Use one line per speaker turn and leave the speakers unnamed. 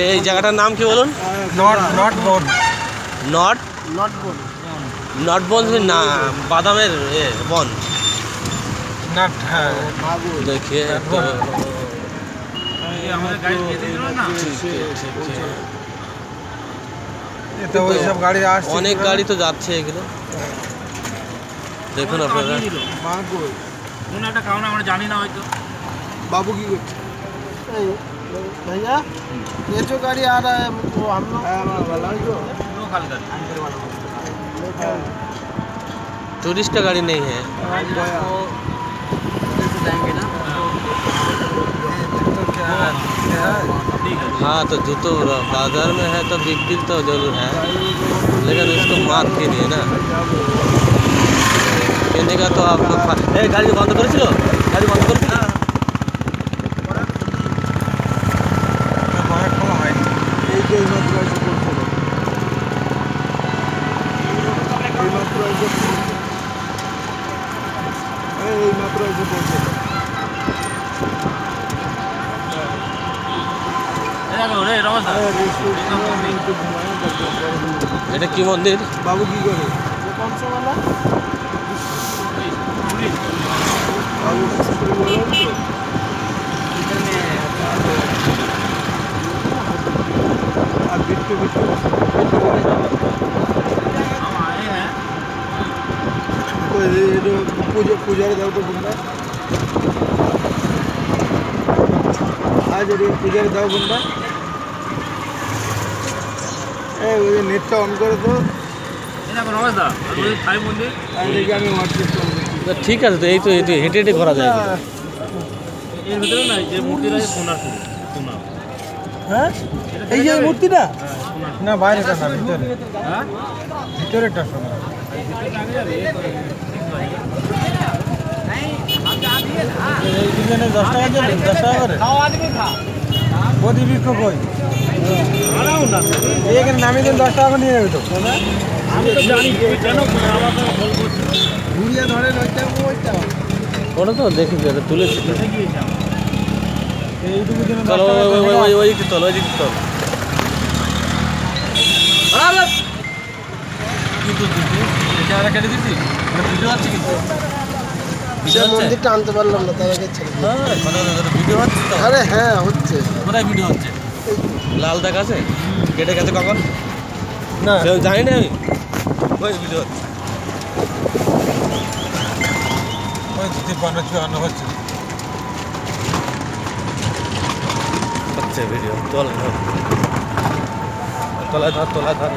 এই জায়গাটার নাম কি বলুন?
নট বন।
নট?
নট
না বাদামের বন।
নট হ্যাঁ। দেখে
অনেক গাড়ি তো যাচ্ছে এগুলো। দেখুন আপনারা।
জানি না হয়তো।
বাবু কি করছে? भैया ये जो गाड़ी आ रहा है वो हम लोग
লোকাল গাড়ি
टूरिस्ट का गाड़ी नहीं है
ঠিক আছে
हाँ तो जूतो बाजार में है तो बिक्री तो जरूर है लेकिन उसको मार के लिए ना किन्हीं का तो आप लोग खा- ए গাড়ি বন্ধ করেছিল গাড়ি বন্ধ করেছিল
মাত্র এসে পৌঁছেছে
এটা কি মন্দির
বাবু কি করে? আর বিট্টু বিট্টু? পুজো পূজারে দাও তো বুনবা আজ যদি পূজারে দাও বুনবা
এই ওই
নেটটা অন করে
তো ঠিক আছে তো এই তো এই তো হেঁটে হেঁটে ঘোরা যায়
ভিতরে না
এই যে মূর্তিটা
না বাইরেটা ভিতরে
সোনা
এই দুজনে দশ টাকা দেবেন দশ টাকা করে? প্রতি বৃক্ষ কই এই এখানে নামিয়ে দেন দশ টাকা করে নিয়ে নেবে তো।
আমি তো জানি কেন
ঘুরিয়ে ধরেন ওইটা ওইটা
ওটা তো দেখি এটা তুলেছি। চলো ওই ওই দিকটা চলো ওই দিকটা চলো।
ক্যামেরা কেটে দিচ্ছি ভিডিও আছে কিন্তু
মন্দিরটা আনতে পারলাম না তার আগে দিলাম।
ভিডিও হচ্ছে তো।
আরে হ্যাঁ হচ্ছে।
কোথায় ভিডিও হচ্ছে?
লাল দাগ আছে? কেটে গেছে কখন?
না।
জানি না আমি। ওই ভিডিও হচ্ছে।
ওই তিপ্পান্ন চুয়ান্ন হচ্ছে।
হচ্ছে ভিডিও তোল তোলা ধর তোলা ধর।